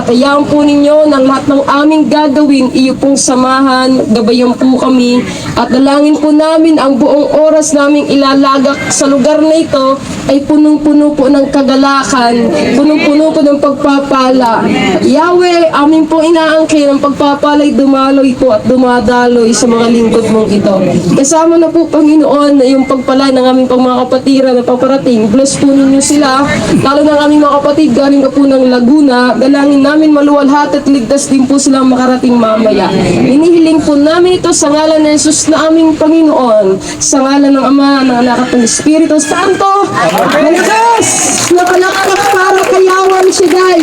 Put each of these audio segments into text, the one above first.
At ayaw po ninyo ng lahat ng aming gagawin, iyo pong samahan, gabayan po kami. At dalangin po namin ang buong oras naming ilalagak sa lugar na ito ay punong-puno po ng kagalakan, punong-puno po ng pagpapala. Yahweh, amin po inaangkin ang pagpapalay dumaloy po at dumadaloy sa mga lingkod mong ito. Kasama na po, Panginoon, na yung pagpala ng aming pang mga kapatira na paparating. Bless po ninyo sila, lalo ng aming mga kapatid galing ka po ng Laguna. Dalangin namin maluwalhat at ligtas din po silang makarating mamaya. Inihiling po namin ito sa ngalan ng Jesus na aming Panginoon, sa ngalan ng Ama, ng Anak at ng Espiritu Santo. Malakas! Nakalakas para kay Yahweh Shaddai.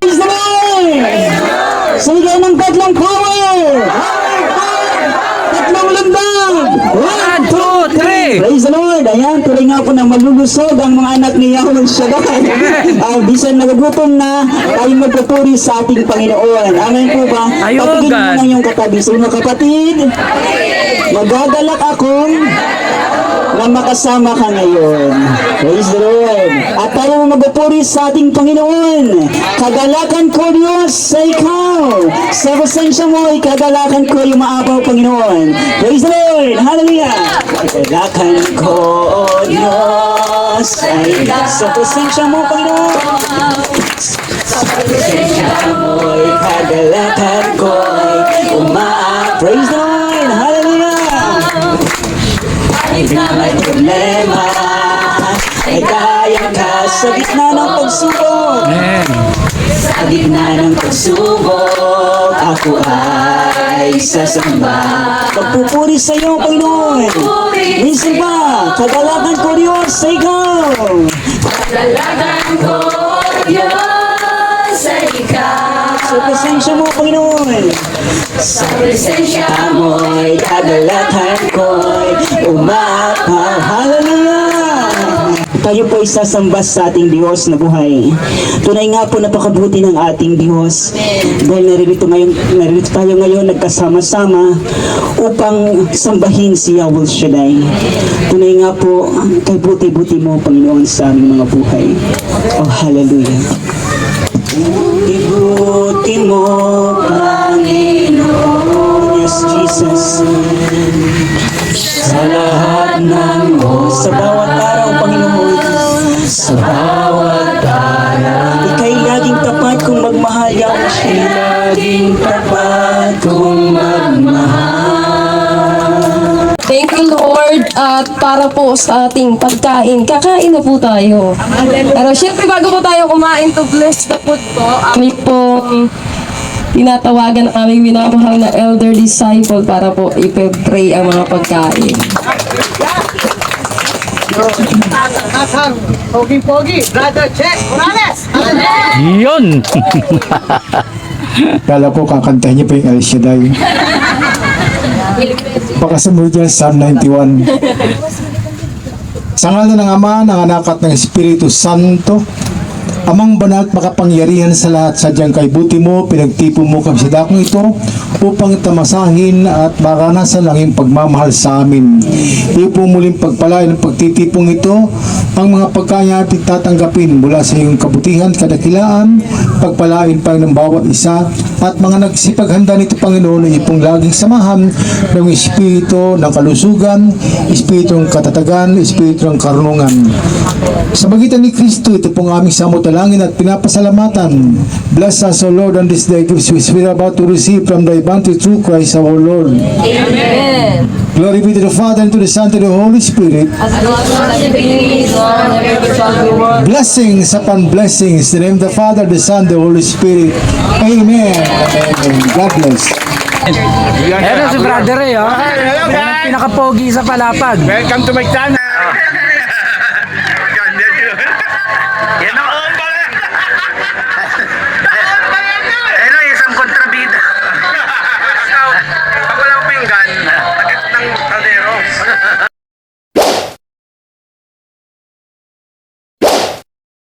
Praise the Lord! Sige ng tatlong power! Tatlong lundang! One, two, three! Praise the Lord! Ayan, tuloy nga po na malulusog ang mga anak ni Yahweh Shaddai. Uh, bisan nagugutom na, tayo magpupuri sa ating Panginoon. Amen po ba? Ayun, Patigin mo God. ng iyong katabi. Mga kapatid, magagalak akong na makasama ka ngayon. Praise the Lord. At tayo magpupuri sa ating Panginoon. Kagalakan ko Diyos sa ikaw. Sa presensya mo ay kagalakan ko yung maapaw Panginoon. Praise the Lord. Hallelujah. Kagalakan ko Diyos ay sa presensya mo Panginoon. Sa presensya mo'y kagalakan ko ay umaa. Praise the Lord. Problema. Ay kaya ka sa gitna ng pagsubok. Sa gitna ng pagsubok Ako ay sasamba. Pagpupuri sa iyo, Panginoon Minsan ba, kagalakan ko Diyos sa ikaw. Dalagan ko Diyos sa ikaw Sa presensya mo, Panginoon Sa presensya Amoy kagalakan ko'y umapaw Hallelujah! Tayo po isasamba sa ating Diyos na buhay. Tunay nga po napakabuti ng ating Diyos. Dahil naririto, ngayon, naririto tayo ngayon nagkasama-sama upang sambahin si Yahweh Shaddai. Tunay nga po, kay buti-buti mo, Panginoon, sa aming mga buhay. Oh, hallelujah. Mo, Panginoon. Yes, Jesus. Sa lahat ng oras, sa bawat araw, Panginoon. Sa bawat araw. Ika'y laging tapat kung magmahal yaw siya. Laging tapat kung magmahal. Thank you, Lord. At para po sa ating pagkain, kakain na po tayo. Pero syempre, bago po tayo kumain to bless the food po, kami po tinatawagan ang aming minamahal na elder disciple para po ipag-pray ang mga pagkain. Nasang Pogi-Pogi, Brother Che Morales. Yun! Kala ko kakantahin niya pa yung El Shaddai. Baka sumunod yan sa Psalm 91. Sa ngalan ng Ama, ng Anak at ng Espiritu Santo, Amang banal at makapangyarihan sa lahat, sadyang kay buti mo, pinagtipo mo kami sa dakong ito upang tamasahin at maranasan ang iyong pagmamahal sa amin. Ipo muling pagpalain ng pagtitipong ito, ang mga pagkain natin tatanggapin mula sa iyong kabutihan, kadakilaan, pagpalain pa ng bawat isa, at mga nagsipaghanda nito Panginoon ay ipong laging samahan ng Espiritu ng kalusugan, Espiritu ng katatagan, Espiritu ng karunungan. Sa magitan ni Kristo, ito pong aming samutalangin at pinapasalamatan. Bless us, O Lord, on this day gifts which we are about to receive from thy bounty through Christ our Lord. Amen. Glory be to the Father, and to the Son, and to the Holy Spirit. As in the beginning, is and ever shall be. Blessings upon blessings. In the name of the Father, the Son, the Holy Spirit. Amen. Amen. God bless. Eto si brother eh, oh. Ang pinaka-pogi sa palapag. Welcome to my channel.